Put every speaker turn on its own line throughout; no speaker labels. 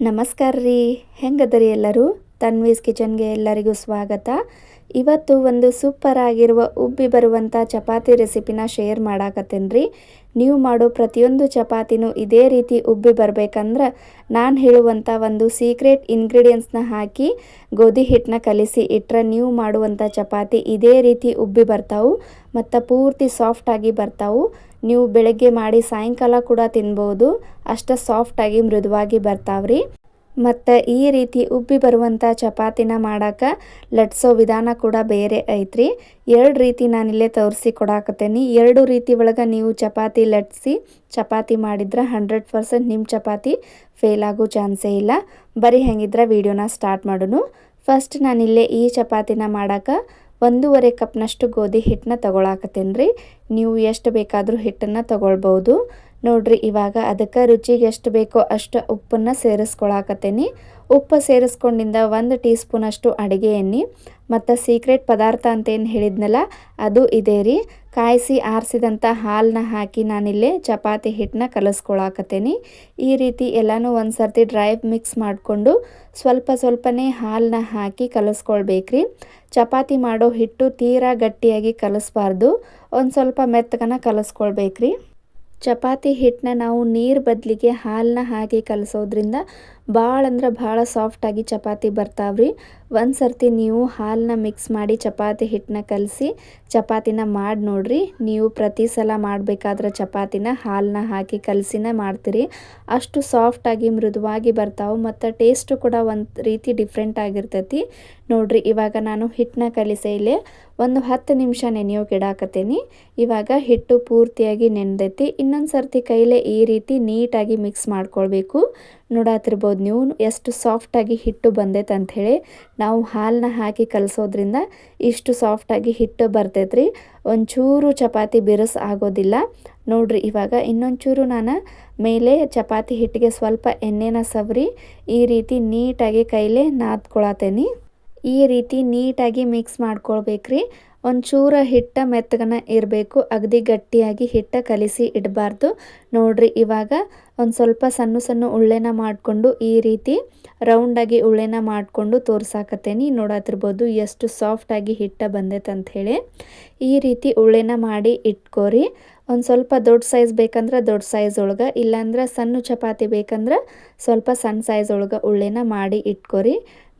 ನಮಸ್ಕಾರ ರೀ. ಹೆಂಗದರಿ ಎಲ್ಲರೂ? ತನ್ವೀಸ್ ಕಿಚನ್ಗೆ ಎಲ್ಲರಿಗೂ ಸ್ವಾಗತ. ಇವತ್ತು ಒಂದು ಸೂಪರ್ ಆಗಿರುವ ಉಬ್ಬಿ ಬರುವಂಥ ಚಪಾತಿ ರೆಸಿಪಿನ ಶೇರ್ ಮಾಡಾಕತ್ತೇನೆ ರೀ. ನೀವು ಮಾಡೋ ಪ್ರತಿಯೊಂದು ಚಪಾತಿನೂ ಇದೇ ರೀತಿ ಉಬ್ಬಿ ಬರಬೇಕಂದ್ರೆ ನಾನು ಹೇಳುವಂಥ ಒಂದು ಸೀಕ್ರೆಟ್ ಇಂಗ್ರೀಡಿಯೆಂಟ್ಸ್ನ ಹಾಕಿ ಗೋಧಿ ಹಿಟ್ಟನ್ನ ಕಲಿಸಿ ಇಟ್ಟರೆ ನೀವು ಮಾಡುವಂಥ ಚಪಾತಿ ಇದೇ ರೀತಿ ಉಬ್ಬಿ ಬರ್ತಾವು, ಮತ್ತು ಪೂರ್ತಿ ಸಾಫ್ಟಾಗಿ ಬರ್ತಾವು. ನೀವು ಬೆಳಗ್ಗೆ ಮಾಡಿ ಸಾಯಂಕಾಲ ಕೂಡ ತಿನ್ಬೋದು. ಅಷ್ಟು ಸಾಫ್ಟಾಗಿ ಮೃದುವಾಗಿ ಬರ್ತಾವ್ರಿ. ಮತ್ತು ಈ ರೀತಿ ಉಬ್ಬಿ ಬರುವಂಥ ಚಪಾತಿನ ಮಾಡೋಕೆ ಲಟ್ಸೋ ವಿಧಾನ ಕೂಡ ಬೇರೆ ಐತ್ರಿ. ಎರಡು ರೀತಿ ನಾನಿಲ್ಲೇ ತೋರಿಸಿ ಕೊಡಾಕತ್ತೇನೆ. ಎರಡು ರೀತಿ ಒಳಗೆ ನೀವು ಚಪಾತಿ ಲಟ್ಸಿ ಚಪಾತಿ ಮಾಡಿದ್ರೆ ಹಂಡ್ರೆಡ್ ಪರ್ಸೆಂಟ್ ನಿಮ್ಮ ಚಪಾತಿ ಫೇಲ್ ಆಗೋ ಚಾನ್ಸೇ ಇಲ್ಲ. ಬರೀ ಹೆಂಗಿದ್ರೆ ವೀಡಿಯೋನ ಸ್ಟಾರ್ಟ್ ಮಾಡೋಣ ಫಸ್ಟ್ ನಾನಿಲ್ಲೇ ಈ ಚಪಾತಿನ ಮಾಡೋಕೆ ಒಂದೂವರೆ ಕಪ್ನಷ್ಟು ಗೋಧಿ ಹಿಟ್ಟನ್ನ ತಗೊಳಕತ್ತೀನಿ ನೀವು ಎಷ್ಟು ಬೇಕಾದರೂ ಹಿಟ್ಟನ್ನು ತಗೊಳ್ಬೋದು. ನೋಡ್ರಿ, ಇವಾಗ ಅದಕ್ಕೆ ರುಚಿಗೆ ಎಷ್ಟು ಬೇಕೋ ಅಷ್ಟು ಉಪ್ಪನ್ನು ಸೇರಿಸ್ಕೊಳಕತ್ತೀನಿ. ಉಪ್ಪು ಸೇರಿಸ್ಕೊಂಡಿಂದ ಒಂದು ಟೀ ಸ್ಪೂನಷ್ಟು ಅಡುಗೆ ಎಣ್ಣೆ. ಮತ್ತು ಸೀಕ್ರೆಟ್ ಪದಾರ್ಥ ಅಂತ ಏನು ಹೇಳಿದ್ನಲ್ಲ, ಅದು ಇದೆ ರೀ. ಕಾಯಿಸಿ ಆರಿಸಿದಂಥ ಹಾಲನ್ನ ಹಾಕಿ ನಾನಿಲ್ಲಿ ಚಪಾತಿ ಹಿಟ್ಟನ್ನ ಕಲಿಸ್ಕೊಳಕತ್ತೇನಿ. ಈ ರೀತಿ ಎಲ್ಲನೂ ಒಂದು ಸರ್ತಿ ಡ್ರೈ ಮಿಕ್ಸ್ ಮಾಡಿಕೊಂಡು ಸ್ವಲ್ಪ ಸ್ವಲ್ಪನೇ ಹಾಲನ್ನ ಹಾಕಿ ಕಲಿಸ್ಕೊಳ್ಬೇಕ್ರಿ. ಚಪಾತಿ ಮಾಡೋ ಹಿಟ್ಟು ತೀರಾ ಗಟ್ಟಿಯಾಗಿ ಕಲಸ್ಬಾರ್ದು. ಒಂದು ಸ್ವಲ್ಪ ಮೆತ್ತಗನ ಕಲಿಸ್ಕೊಳ್ಬೇಕ್ರಿ. ಚಪಾತಿ ಹಿಟ್ಟನ್ನ ನಾವು ನೀರು ಬದಲಿಗೆ ಹಾಲನ್ನ ಹಾಕಿ ಕಲಸೋದ್ರಿಂದ ಭಾಳ ಅಂದ್ರೆ ಭಾಳ ಸಾಫ್ಟಾಗಿ ಚಪಾತಿ ಬರ್ತಾವ್ರಿ. ಒಂದು ಸರ್ತಿ ನೀವು ಹಾಲನ್ನ ಮಿಕ್ಸ್ ಮಾಡಿ ಚಪಾತಿ ಹಿಟ್ಟನ್ನ ಕಲಸಿ ಚಪಾತಿನ ಮಾಡಿ ನೋಡ್ರಿ. ನೀವು ಪ್ರತಿ ಸಲ ಮಾಡಬೇಕಾದ್ರೆ ಚಪಾತಿನ ಹಾಲನ್ನ ಹಾಕಿ ಕಲಸಿನೇ ಮಾಡ್ತೀರಿ. ಅಷ್ಟು ಸಾಫ್ಟಾಗಿ ಮೃದುವಾಗಿ ಬರ್ತಾವೆ ಮತ್ತು ಟೇಸ್ಟು ಕೂಡ ಒಂದು ರೀತಿ ಡಿಫ್ರೆಂಟ್ ಆಗಿರ್ತೈತಿ. ನೋಡ್ರಿ, ಇವಾಗ ನಾನು ಹಿಟ್ಟನ್ನ ಕಲಿಸೆ ಇಲ್ಲೇ ಒಂದು ಹತ್ತು ನಿಮಿಷ ನೆನೆಯೋಕೆ ಇಡಾಕತ್ತೀನಿ ಇವಾಗ ಹಿಟ್ಟು ಪೂರ್ತಿಯಾಗಿ ನೆನೆದೈತಿ ಇನ್ನೊಂದು ಸರ್ತಿ ಕೈಲೇ ಈ ರೀತಿ ನೀಟಾಗಿ ಮಿಕ್ಸ್ ಮಾಡ್ಕೊಳ್ಬೇಕು. ನೋಡಾತಿರ್ಬೋದು. ನೀವು ಎಷ್ಟು ಸಾಫ್ಟಾಗಿ ಹಿಟ್ಟು ಬಂದೈತೆ ಅಂಥೇಳಿ ನಾವು ಹಾಲನ್ನ ಹಾಕಿ ಕಲಸೋದ್ರಿಂದ ಇಷ್ಟು ಸಾಫ್ಟಾಗಿ ಹಿಟ್ಟು ಬರ್ತೈತ್ರಿ. ಒಂಚೂರು ಚಪಾತಿ ಬಿರಸ್ ಆಗೋದಿಲ್ಲ. ನೋಡ್ರಿ, ಇವಾಗ ಇನ್ನೊಂಚೂರು ನಾನು ಮೇಲೆ ಚಪಾತಿ ಹಿಟ್ಟಿಗೆ ಸ್ವಲ್ಪ ಎಣ್ಣೆನ ಸವರಿ ಈ ರೀತಿ ನೀಟಾಗಿ ಕೈಲೇ ನಾದ್ಕೊಳತೇನಿ. ಈ ರೀತಿ ನೀಟಾಗಿ ಮಿಕ್ಸ್ ಮಾಡ್ಕೊಳ್ಬೇಕ್ರಿ. ಒಂಚೂರ ಹಿಟ್ಟ ಮೆತ್ತಗನ ಇರಬೇಕು. ಅಗದಿ ಗಟ್ಟಿಯಾಗಿ ಹಿಟ್ಟ ಕಲಿಸಿ ಇಡಬಾರ್ದು. ನೋಡ್ರಿ, ಇವಾಗ ಒಂದು ಸ್ವಲ್ಪ ಸಣ್ಣ ಸಣ್ಣ ಉಳ್ಳೆನ ಮಾಡಿಕೊಂಡು ಈ ರೀತಿ ರೌಂಡಾಗಿ ಉಳ್ಳೆನ ಮಾಡಿಕೊಂಡು ತೋರ್ಸಾಕತ್ತೇನಿ. ನೋಡತ್ತಿರ್ಬೋದು ಎಷ್ಟು ಸಾಫ್ಟಾಗಿ ಹಿಟ್ಟ ಬಂದೈತೆ ಹೇಳಿ ಈ ರೀತಿ ಉಳ್ಳೆನ ಮಾಡಿ ಇಟ್ಕೋರಿ. ಒಂದು ಸ್ವಲ್ಪ ದೊಡ್ಡ ಸೈಜ್ ಬೇಕಂದ್ರೆ ದೊಡ್ಡ ಸೈಜ್ ಒಳಗೆ, ಇಲ್ಲಾಂದ್ರೆ ಸಣ್ಣ ಚಪಾತಿ ಬೇಕಂದ್ರೆ ಸ್ವಲ್ಪ ಸಣ್ಣ ಸೈಜ್ ಒಳಗೆ ಉಳ್ಳೆನ ಮಾಡಿ ಇಟ್ಕೋರಿ.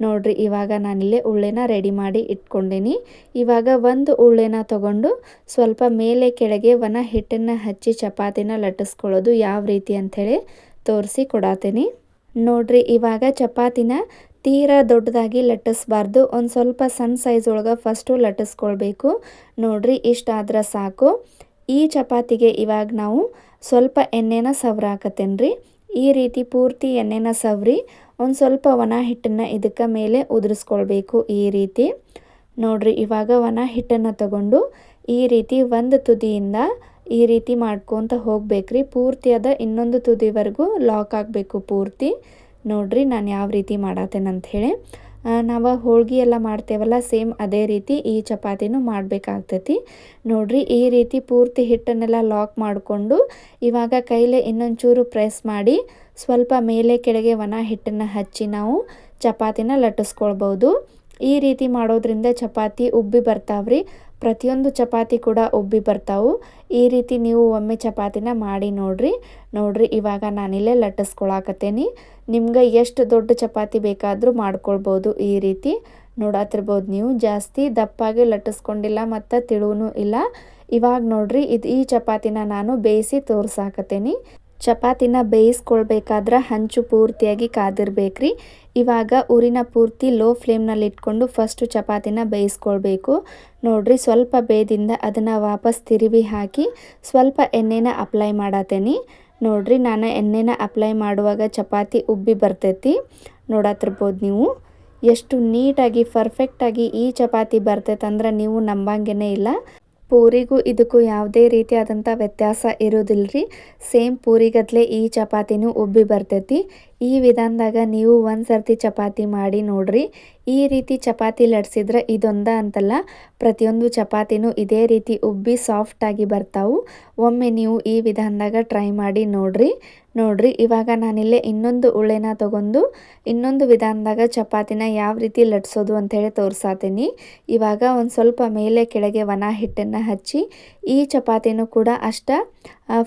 ನೋಡ್ರಿ, ಇವಾಗ ನಾನಿಲ್ಲೇ ಉಳ್ಳೆನ ರೆಡಿ ಮಾಡಿ ಇಟ್ಕೊಂಡಿನಿ. ಇವಾಗ ಒಂದು ಉಳ್ಳೆನ ತಗೊಂಡು ಸ್ವಲ್ಪ ಮೇಲೆ ಕೆಳಗೆ ವನ ಹಿಟ್ಟನ್ನು ಹಚ್ಚಿ ಚಪಾತಿನ ಲಟ್ಟಿಸ್ಕೊಳ್ಳೋದು ಯಾವ ರೀತಿ ಅಂಥೇಳಿ ತೋರಿಸಿ ಕೊಡಾತೀನಿ. ನೋಡ್ರಿ, ಇವಾಗ ಚಪಾತಿನ ತೀರಾ ದೊಡ್ಡದಾಗಿ ಲಟ್ಟಿಸ್ಬಾರ್ದು. ಒಂದು ಸ್ವಲ್ಪ ಸಣ್ಣ ಸೈಜ್ ಒಳಗೆ ಫಸ್ಟು ಲಟ್ಟಿಸ್ಕೊಳ್ಬೇಕು. ನೋಡ್ರಿ ಇಷ್ಟಾದ್ರೆ ಸಾಕು. ಈ ಚಪಾತಿಗೆ ಇವಾಗ ನಾವು ಸ್ವಲ್ಪ ಎಣ್ಣೆನ ಸವ್ರಾಕತ್ತೇನೆ ಈ ರೀತಿ ಪೂರ್ತಿ ಎಣ್ಣೆನ ಸವ್ರಿ. ಒಂದು ಸ್ವಲ್ಪ ಒಣ ಹಿಟ್ಟನ್ನು ಇದಕ್ಕೆ ಮೇಲೆ ಉದುರಿಸ್ಕೊಳ್ಬೇಕು ಈ ರೀತಿ. ನೋಡ್ರಿ, ಇವಾಗ ಒಣ ಹಿಟ್ಟನ್ನು ತಗೊಂಡು ಈ ರೀತಿ ಒಂದು ತುದಿಯಿಂದ ಈ ರೀತಿ ಮಾಡ್ಕೊತ ಹೋಗ್ಬೇಕ್ರಿ. ಪೂರ್ತಿ ಅದ, ಇನ್ನೊಂದು ತುದಿವರೆಗೂ ಲಾಕ್ ಆಗಬೇಕು ಪೂರ್ತಿ. ನೋಡ್ರಿ, ನಾನು ಯಾವ ರೀತಿ ಮಾಡತ್ತೇನೆ ಅಂಥೇಳಿ ನಾವು ಹೋಳ್ಗೆ ಎಲ್ಲ ಮಾಡ್ತೇವಲ್ಲ ಸೇಮ್ ಅದೇ ರೀತಿ ಈ ಚಪಾತಿನೂ ಮಾಡಬೇಕಾಗ್ತೈತಿ. ನೋಡ್ರಿ, ಈ ರೀತಿ ಪೂರ್ತಿ ಹಿಟ್ಟನ್ನೆಲ್ಲ ಲಾಕ್ ಮಾಡಿಕೊಂಡು ಇವಾಗ ಕೈಲೇ ಇನ್ನೊಂಚೂರು ಪ್ರೆಸ್ ಮಾಡಿ ಸ್ವಲ್ಪ ಮೇಲೆ ಕೆಳಗೆ ಒಣ ಹಿಟ್ಟನ್ನು ಹಚ್ಚಿ ನಾವು ಚಪಾತಿನ ಲಟ್ಟಿಸ್ಕೊಳ್ಬೋದು ಈ ರೀತಿ ಮಾಡೋದ್ರಿಂದ ಚಪಾತಿ ಉಬ್ಬಿ ಬರ್ತಾವ್ರಿ. ಪ್ರತಿಯೊಂದು ಚಪಾತಿ ಕೂಡ ಉಬ್ಬಿ ಬರ್ತಾವು. ಈ ರೀತಿ ನೀವು ಒಮ್ಮೆ ಚಪಾತಿನ ಮಾಡಿ ನೋಡ್ರಿ. ನೋಡ್ರಿ, ಇವಾಗ ನಾನಿಲ್ಲೇ ಲಟ್ಟಿಸ್ಕೊಳಕತ್ತೇನಿ. ನಿಮ್ಗೆ ಎಷ್ಟು ದೊಡ್ಡ ಚಪಾತಿ ಬೇಕಾದರೂ ಮಾಡ್ಕೊಳ್ಬೋದು ಈ ರೀತಿ. ನೋಡತ್ತಿರ್ಬೋದು ನೀವು, ಜಾಸ್ತಿ ದಪ್ಪಾಗಿ ಲಟ್ಟಿಸ್ಕೊಂಡಿಲ್ಲ ಮತ್ತು ತಿಳುವೂ ಇಲ್ಲ. ಇವಾಗ ನೋಡ್ರಿ, ಇದು ಈ ಚಪಾತಿನ ನಾನು ಬೇಯಿಸಿ ತೋರ್ಸಾಕತ್ತೇನಿ. ಚಪಾತಿನ ಬೇಯಿಸ್ಕೊಳ್ಬೇಕಾದ್ರೆ ಹಂಚು ಪೂರ್ತಿಯಾಗಿ ಕಾದಿರ್ಬೇಕ್ರಿ. ಇವಾಗ ಊರಿನ ಪೂರ್ತಿ ಲೋ ಫ್ಲೇಮ್ನಲ್ಲಿ ಇಟ್ಕೊಂಡು ಫಸ್ಟು ಚಪಾತಿನ ಬೇಯಿಸ್ಕೊಳ್ಬೇಕು. ನೋಡ್ರಿ ಸ್ವಲ್ಪ ಬೇದಿಂದ ಅದನ್ನು ವಾಪಸ್ ತಿರುವಿ ಹಾಕಿ ಸ್ವಲ್ಪ ಎಣ್ಣೆನ ಅಪ್ಲೈ ಮಾಡತ್ತೇನಿ ನೋಡ್ರಿ ನಾನು ಎಣ್ಣೆನ ಅಪ್ಲೈ ಮಾಡುವಾಗ ಚಪಾತಿ ಉಬ್ಬಿ ಬರ್ತೈತಿ. ನೋಡತ್ತಿರ್ಬೋದು ನೀವು. ಎಷ್ಟು ನೀಟಾಗಿ ಪರ್ಫೆಕ್ಟಾಗಿ ಈ ಚಪಾತಿ ಬರ್ತೈತಂದ್ರೆ ನೀವು ನಂಬಂಗೆನೇ ಇಲ್ಲ. ಪೂರಿಗೂ ಇದಕ್ಕೂ ಯಾವುದೇ ರೀತಿಯಾದಂಥ ವ್ಯತ್ಯಾಸ ಇರೋದಿಲ್ಲ ರೀ ಸೇಮ್ ಪೂರಿಗತ್ಲೆ ಈ ಚಪಾತಿನೂ ಉಬ್ಬಿ ಬರ್ತೈತಿ. ಈ ವಿಧಾನದಾಗ ನೀವು ಒಂದು ಸರ್ತಿ ಚಪಾತಿ ಮಾಡಿ ನೋಡ್ರಿ. ಈ ರೀತಿ ಚಪಾತಿ ಲಟ್ಸಿದ್ರೆ ಇದೊಂದ ಅಂತಲ್ಲ, ಪ್ರತಿಯೊಂದು ಚಪಾತಿನೂ ಇದೇ ರೀತಿ ಉಬ್ಬಿ ಸಾಫ್ಟಾಗಿ ಬರ್ತಾವು. ಒಮ್ಮೆ ನೀವು ಈ ವಿಧಾನದಾಗ ಟ್ರೈ ಮಾಡಿ ನೋಡ್ರಿ. ನೋಡ್ರಿ, ಇವಾಗ ನಾನಿಲ್ಲೇ ಇನ್ನೊಂದು ಉಳ್ಳೆನ ತಗೊಂಡು ಇನ್ನೊಂದು ವಿಧಾನದಾಗ ಚಪಾತಿನ ಯಾವ ರೀತಿ ಲಟ್ಸೋದು ಅಂಥೇಳಿ ತೋರ್ಸಾತೀನಿ. ಇವಾಗ ಒಂದು ಸ್ವಲ್ಪ ಮೇಲೆ ಕೆಳಗೆ ಒಣ ಹಿಟ್ಟನ್ನು ಹಚ್ಚಿ ಈ ಚಪಾತಿನೂ ಕೂಡ ಅಷ್ಟ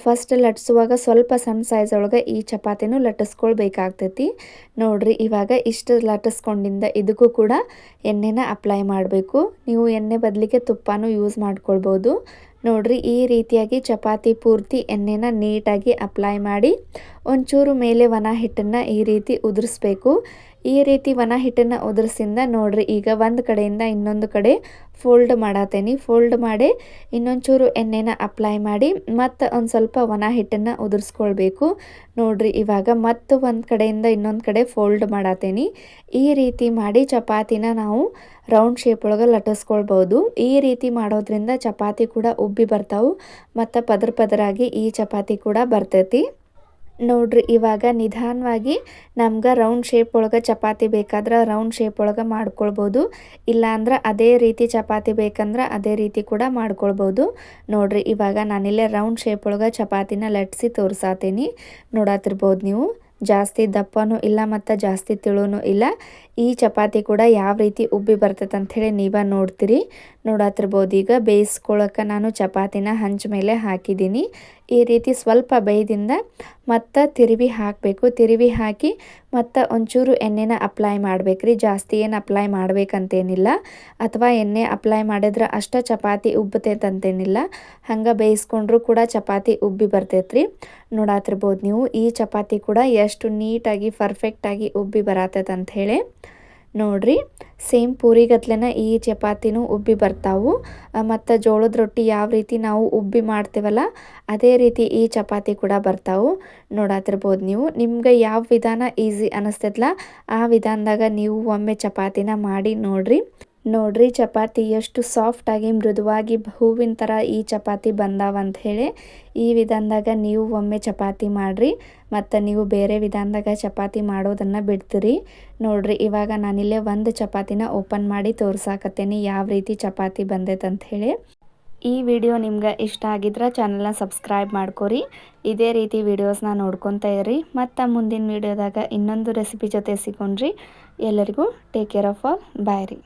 ಫಸ್ಟ್ ಲಟ್ಸುವಾಗ ಸ್ವಲ್ಪ ಸಣ್ಣ ಸೈಜ್ ಒಳಗೆ ಈ ಚಪಾತಿನೂ ಲಟ್ಟಿಸ್ಕೊಳ್ಬೇಕಾಗ್ತೈತಿ ನೋಡ್ರಿ, ಇವಾಗ ಇಷ್ಟು ಲಟ್ಟಿಸ್ಕೊಂಡಿಂದ ಇದಕ್ಕೂ ಕೂಡ ಎಣ್ಣೆನ ಅಪ್ಲೈ ಮಾಡಬೇಕು. ನೀವು ಎಣ್ಣೆ ಬದಲಿಗೆ ತುಪ್ಪನೂ ಯೂಸ್ ಮಾಡ್ಕೊಳ್ಬೋದು. ನೋಡ್ರಿ, ಈ ರೀತಿಯಾಗಿ ಚಪಾತಿ ಪೂರ್ತಿ ಎಣ್ಣೆನ ನೀಟಾಗಿ ಅಪ್ಲೈ ಮಾಡಿ ಒಂಚೂರು ಮೇಲೆ ಒಣ ಹಿಟ್ಟನ್ನು ಈ ರೀತಿ ಉದುರಿಸ್ಬೇಕು. ಈ ರೀತಿ ಒಣ ಹಿಟ್ಟನ್ನು ಉದುರಿಸಿಂದ ನೋಡ್ರಿ, ಈಗ ಒಂದು ಕಡೆಯಿಂದ ಇನ್ನೊಂದು ಕಡೆ ಫೋಲ್ಡ್ ಮಾಡತ್ತೇನೆ ಫೋಲ್ಡ್ ಮಾಡಿ ಇನ್ನೊಂಚೂರು ಎಣ್ಣೆನ ಅಪ್ಲೈ ಮಾಡಿ ಮತ್ತು ಒಂದು ಸ್ವಲ್ಪ ಒಣ ಹಿಟ್ಟನ್ನು ಉದುರಿಸ್ಕೊಳ್ಬೇಕು. ನೋಡ್ರಿ ಇವಾಗ ಮತ್ತು ಒಂದು ಕಡೆಯಿಂದ ಇನ್ನೊಂದು ಕಡೆ ಫೋಲ್ಡ್ ಮಾಡತ್ತೇನೆ ಈ ರೀತಿ ಮಾಡಿ ಚಪಾತಿನ ನಾವು ರೌಂಡ್ ಶೇಪ್ ಒಳಗೆ ಲಟ್ಟಿಸ್ಕೊಳ್ಬೋದು ಈ ರೀತಿ ಮಾಡೋದ್ರಿಂದ ಚಪಾತಿ ಕೂಡ ಉಬ್ಬಿ ಬರ್ತಾವೆ. ಮತ್ತು ಪದರ ಪದರಾಗಿ ಈ ಚಪಾತಿ ಕೂಡ ಬರ್ತೈತಿ. ನೋಡ್ರಿ, ಇವಾಗ ನಿಧಾನವಾಗಿ ನಮ್ಗೆ ರೌಂಡ್ ಶೇಪ್ ಒಳಗೆ ಚಪಾತಿ ಬೇಕಾದ್ರೆ ರೌಂಡ್ ಶೇಪ್ ಒಳಗೆ ಮಾಡ್ಕೊಳ್ಬೋದು. ಇಲ್ಲಾಂದ್ರೆ ಅದೇ ರೀತಿ ಚಪಾತಿ ಬೇಕಂದ್ರೆ ಅದೇ ರೀತಿ ಕೂಡ ಮಾಡ್ಕೊಳ್ಬೋದು. ನೋಡ್ರಿ, ಇವಾಗ ನಾನಿಲ್ಲೇ ರೌಂಡ್ ಶೇಪ್ ಒಳಗೆ ಚಪಾತಿನ ಲಟ್ಸಿ ತೋರ್ಸಾತೀನಿ. ನೋಡತ್ತಿರ್ಬೋದು ನೀವು, ಜಾಸ್ತಿ ದಪ್ಪನೂ ಇಲ್ಲ ಮತ್ತು ಜಾಸ್ತಿ ತಿಳುನೂ ಇಲ್ಲ. ಈ ಚಪಾತಿ ಕೂಡ ಯಾವ ರೀತಿ ಉಬ್ಬಿ ಬರ್ತೈತೆ ಅಂಥೇಳಿ ನೀವೇ ನೋಡ್ತೀರಿ. ನೋಡತ್ತಿರ್ಬೋದು ಈಗ ಬೇಯಿಸ್ಕೊಳಕ್ಕೆ ನಾನು ಚಪಾತಿನ ಹಂಚ ಮೇಲೆ ಹಾಕಿದ್ದೀನಿ ಈ ರೀತಿ ಸ್ವಲ್ಪ ಬೇಯ್ದಿಂದ ಮತ್ತು ತಿರುವಿ ಹಾಕಬೇಕು. ತಿರುವಿ ಹಾಕಿ ಮತ್ತು ಒಂಚೂರು ಎಣ್ಣೆನ ಅಪ್ಲೈ ಮಾಡ್ಬೇಕ್ರಿ. ಜಾಸ್ತಿ ಏನು ಅಪ್ಲೈ ಮಾಡ್ಬೇಕಂತೇನಿಲ್ಲ. ಅಥವಾ ಎಣ್ಣೆ ಅಪ್ಲೈ ಮಾಡಿದ್ರೆ ಅಷ್ಟ ಚಪಾತಿ ಉಬ್ಬತೈತಂತೇನಿಲ್ಲ. ಹಂಗೆ ಬೇಯಿಸ್ಕೊಂಡ್ರೂ ಕೂಡ ಚಪಾತಿ ಉಬ್ಬಿ ಬರ್ತೈತ್ರಿ. ನೋಡಾತಿರ್ಬೋದು ನೀವು ಈ ಚಪಾತಿ ಕೂಡ ಎಷ್ಟು ನೀಟಾಗಿ ಪರ್ಫೆಕ್ಟಾಗಿ ಉಬ್ಬಿ ಬರತ್ತೈತೆ ಹೇಳಿ. ನೋಡ್ರಿ. ಸೇಮ್ ಪೂರಿಗತ್ಲೆನ ಈ ಚಪಾತಿನೂ ಉಬ್ಬಿ ಬರ್ತಾವು. ಮತ್ತು ಜೋಳದ ರೊಟ್ಟಿ ಯಾವ ರೀತಿ ನಾವು ಉಬ್ಬಿ ಮಾಡ್ತೀವಲ್ಲ, ಅದೇ ರೀತಿ ಈ ಚಪಾತಿ ಕೂಡ ಬರ್ತಾವು. ನೋಡಾತಿರ್ಬೋದು ನೀವು. ನಿಮ್ಗೆ ಯಾವ ವಿಧಾನ ಈಸಿ ಅನ್ನಿಸ್ತೈತಲ್ಲ ಆ ವಿಧಾನದಾಗ ನೀವು ಒಮ್ಮೆ ಚಪಾತಿನ ಮಾಡಿ ನೋಡ್ರಿ. ನೋಡ್ರಿ ಚಪಾತಿ ಎಷ್ಟು ಸಾಫ್ಟಾಗಿ ಮೃದುವಾಗಿ ಹೂವಿನ ಥರ ಈ ಚಪಾತಿ ಬಂದಾವ ಅಂತ ಹೇಳಿ ಈ ವಿಧಾನದಾಗ ನೀವು ಒಮ್ಮೆ ಚಪಾತಿ ಮಾಡಿರಿ ಮತ್ತು ನೀವು ಬೇರೆ ವಿಧಾನದಾಗ ಚಪಾತಿ ಮಾಡೋದನ್ನು ಬಿಡ್ತೀರಿ. ನೋಡ್ರಿ ಇವಾಗ ನಾನಿಲ್ಲೇ ಒಂದು ಚಪಾತಿನ ಓಪನ್ ಮಾಡಿ ತೋರ್ಸಾಕತ್ತೇನೆ ಯಾವ ರೀತಿ ಚಪಾತಿ ಬಂದೈತೆ ಹೇಳಿ. ಈ ವಿಡಿಯೋ ನಿಮ್ಗೆ ಇಷ್ಟ ಆಗಿದ್ರೆ ಚಾನಲ್ನ ಸಬ್ಸ್ಕ್ರೈಬ್ ಮಾಡ್ಕೋರಿ. ಇದೇ ರೀತಿ ವಿಡಿಯೋಸ್ನ ನೋಡ್ಕೊತಾ ಇರಿ. ಮತ್ತು ಮುಂದಿನ ವಿಡಿಯೋದಾಗ ಇನ್ನೊಂದು ರೆಸಿಪಿ ಜೊತೆ ಸಿಗೊಂಡ್ರಿ ಎಲ್ಲರಿಗೂ take care of all bye ರೀ.